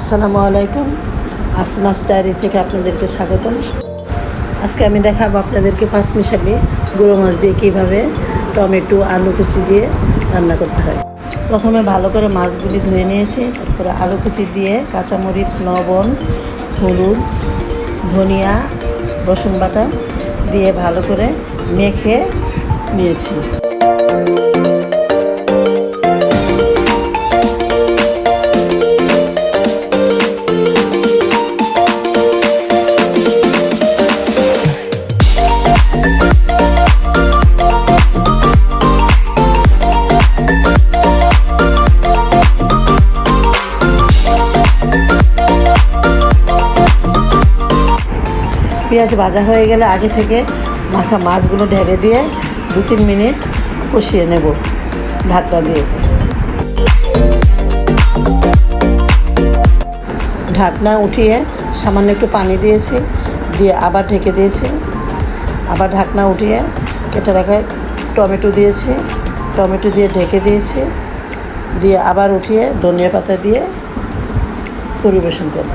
আসসালামু আলাইকুম। আসনাস ডায়েরি থেকে আপনাদেরকে স্বাগতম। আজকে আমি দেখাবো আপনাদেরকে পাঁচ মিশালি গুঁড়ো মাছ দিয়ে কীভাবে টমেটো, আলু কুচি দিয়ে রান্না করতে হয়। প্রথমে ভালো করে মাছগুলি ধুয়ে নিয়েছি, তারপরে আলু কুচি দিয়ে কাঁচামরিচ, লবণ, হলুদ, ধনিয়া, রসুন বাটা দিয়ে ভালো করে মেখে নিয়েছি। পেঁয়াজ ভাজা হয়ে গেলে আগে থেকে মাখা মাছগুলো ঢেলে দিয়ে দু তিন মিনিট কষিয়ে নেব ঢাকনা দিয়ে। ঢাকনা উঠিয়ে সামান্য একটু পানি দিয়েছি, দিয়ে আবার ঢেকে দিয়েছি। আবার ঢাকনা উঠিয়ে কেটে রাখা টমেটো দিয়েছি, টমেটো দিয়ে ঢেকে দিয়েছি, দিয়ে আবার উঠিয়ে ধনিয়া পাতা দিয়ে পরিবেশন করব।